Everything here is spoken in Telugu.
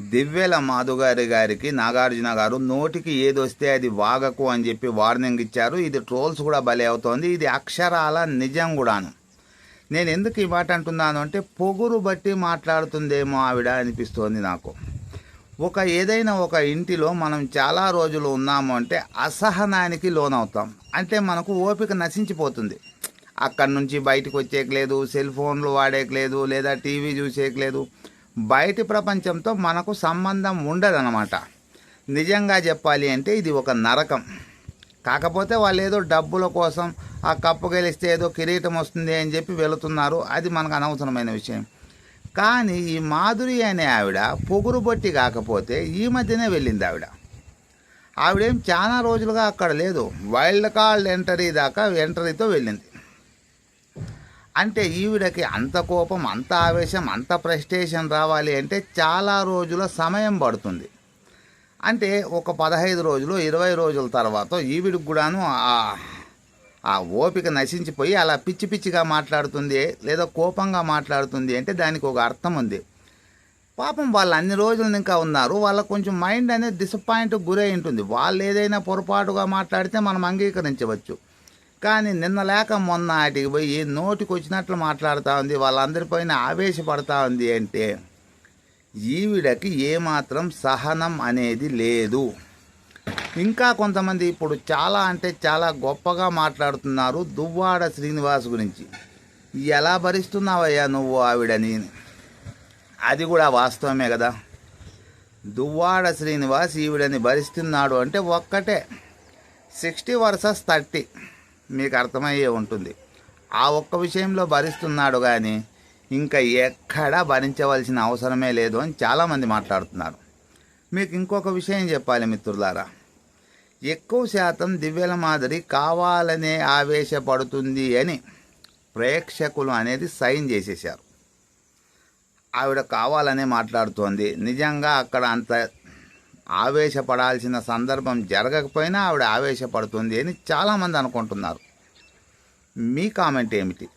దివ్యల మాధుగారి గారికి నాగార్జున గారు నోటికి ఏది వస్తే అది వాగకు అని చెప్పి వార్నింగ్ ఇచ్చారు. ఇది ట్రోల్స్ కూడా బలి అవుతోంది. ఇది అక్షరాల నిజం కూడాను. నేను ఎందుకు ఈ మాట అంటున్నాను అంటే పొగురు బట్టి మాట్లాడుతుందేమో ఆవిడ అనిపిస్తోంది నాకు. ఒక ఏదైనా ఒక ఇంటిలో మనం చాలా రోజులు ఉన్నాము అంటే అసహనానికి లోనవుతాం. అంటే మనకు ఓపిక నశించిపోతుంది. అక్కడి నుంచి బయటకు వచ్చేయట్లేదు సెల్ ఫోన్లు వాడేయట్లేదు లేదా టీవీ చూసేయట్లేదు బయటి ప్రపంచంతో మనకు సంబంధం ఉండదన్నమాట. నిజంగా చెప్పాలి అంటే ఇది ఒక నరకం. కాకపోతే వాళ్ళు ఏదో డబ్బుల కోసం ఆ కప్పు గెలిస్తే ఏదో కిరీటం వస్తుంది అని చెప్పి వెళుతున్నారు. అది మనకు అనవసరమైన విషయం. కానీ ఈ మాధురి అనే ఆవిడ పొగురు బట్టి కాకపోతే ఈ మధ్యనే వెళ్ళింది ఆవిడ. ఆవిడేం చాలా రోజులుగా అక్కడ లేదు. వైల్డ్ కార్డ్ ఎంటరీ దాకా ఎంట్రీతో వెళ్ళింది. అంటే ఈవిడకి అంత కోపం అంత ఆవేశం అంత ప్రెస్టేషన్ రావాలి అంటే చాలా రోజుల సమయం పడుతుంది. అంటే ఒక పదహైదు రోజులు ఇరవై రోజుల తర్వాత ఈవిడికి కూడాను ఆ ఆ ఓపిక నశించిపోయి అలా పిచ్చి పిచ్చిగా మాట్లాడుతుంది లేదా కోపంగా మాట్లాడుతుంది అంటే దానికి ఒక అర్థం ఉంది. పాపం వాళ్ళు అన్ని రోజులు ఇంకా ఉన్నారు వాళ్ళకు కొంచెం మైండ్ అనేది డిసప్పాయింట్ గురై ఉంటుంది. వాళ్ళు ఏదైనా పొరపాటుగా మాట్లాడితే మనం అంగీకరించవచ్చు. కానీ నిన్న లేక మొన్న ఆటికి పోయి నోటికి వచ్చినట్లు మాట్లాడుతూ ఉంది వాళ్ళందరిపైన ఆవేశపడతా ఉంది అంటే ఈవిడకి ఏమాత్రం సహనం అనేది లేదు. ఇంకా కొంతమంది ఇప్పుడు చాలా అంటే చాలా గొప్పగా మాట్లాడుతున్నారు దువ్వాడ శ్రీనివాస్ గురించి. ఎలా భరిస్తున్నావయ్యా నువ్వు ఆవిడని? అది కూడా వాస్తవమే కదా. దువ్వాడ శ్రీనివాస్ ఈవిడని భరిస్తున్నాడు అంటే ఒక్కటే. Sixty versus thirty. మీకు అర్థమయ్యే ఉంటుంది. ఆ ఒక్క విషయంలో భరిస్తున్నాడు కానీ ఇంకా ఎక్కడా భరించవలసిన అవసరమే లేదు అని చాలామంది మాట్లాడుతున్నారు. మీకు ఇంకొక విషయం చెప్పాలి మిత్రులారా. ఎక్కువ శాతం దివ్యల మాదిరి కావాలనే ఆవేశపడుతుంది అని ప్రేక్షకులు అనేది సైన్ చేసేశారు. ఆవిడ కావాలనే మాట్లాడుతోంది. నిజంగా అక్కడ అంత ఆవేశపడాల్సిన సందర్భం జరగకపోయినా ఆవిడ ఆవేశపడుతుంది అని చాలామంది అనుకుంటున్నారు. మీ కామెంట్ ఏమిటి?